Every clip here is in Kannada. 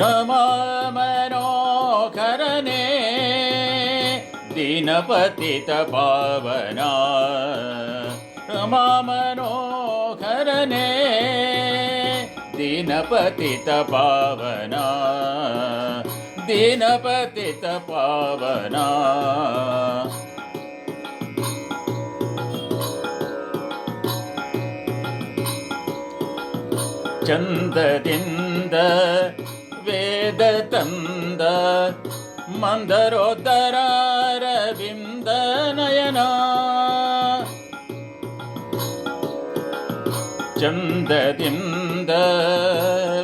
रमा मनोहरने दीनपतित पावना रमा मनोहरने दीनपतित पावना दीनपतित पावना ಚಂದದಿಂದ ವೇದ ತಂದ ಮಂದರೋದರ ಅರವಿಂದ ನಯನ ಚಂದದಿಂದ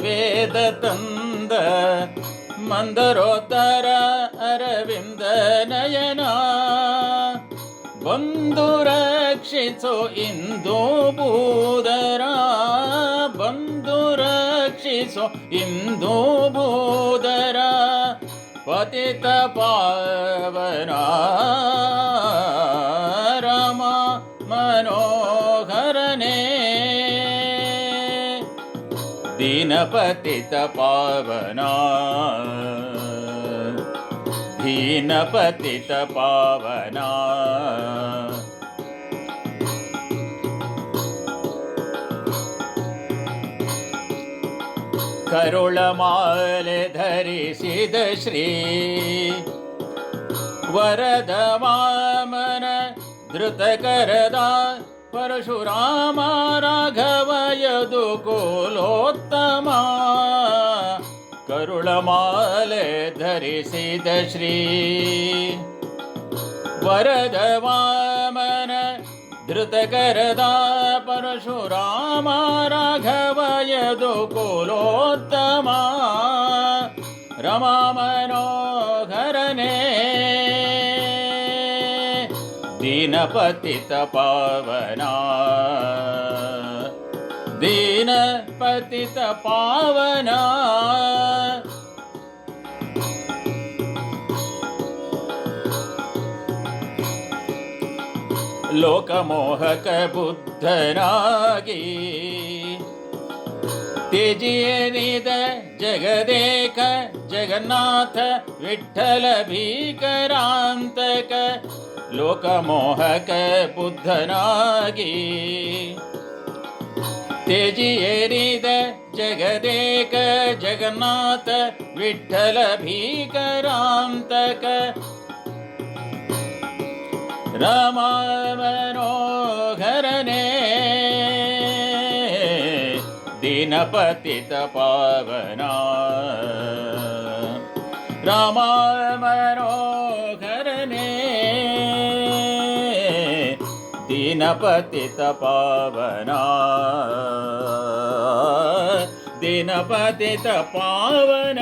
ವೇದ ತಂದ ಮಂದರೋದರ ಅರವಿಂದ ನಯನ ಬಂದು ರಕ್ಷಿಸೋ ಇಂದು ಬೂದರ ಬಂದು ರಕ್ಷಿಸೋ ಇಂದು ಬೂದರ पतित पावना रमा मनोहरने दीनपतित पावना दीनपतित पावना ಕರುಳ ಮಾಲೆ ಧರಿಸಿದ ಶ್ರೀ ವರದ ವಾಮನ ಧೃತ ಕರದ ಪರಶುರಾಮ ರಾಘವ ಯದು ಕೋಲೋತ್ತಮ ಕರುಳ ಮಾಲೆ ಧರಿಸಿದ ಶ್ರೀ ವರದ ವಾಮನ ಧೃತ ಕರದ ಪರಶುರಾಮ ರಾಘವ यदु कुलोत्तमा रमामनोहरने दीनपतितपावना दीनपतितपावना लोकमोहकबुद्धनागी तेज हृदय जगन्नाथ विठली करन् तोहकुद्धि तेजी हृदय जगदे कगन्नाथ विठ्ठल भीकरक रा ತ್ಯಜಿಯರಿದ ಜಗದೇಕ ಜಗನ್ನಾಥ ವಿಠಲ ಭೀಕರಾಂತಕ ರಾಮ ಮನೋಹರನೇ ದೀನಪತಿತ ಪಾವನ ರಾಮ ಮನೋಹರನೇ ದೀನಪತಿತ ಪಾವನ ದೀನಪತಿತ ಪಾವನ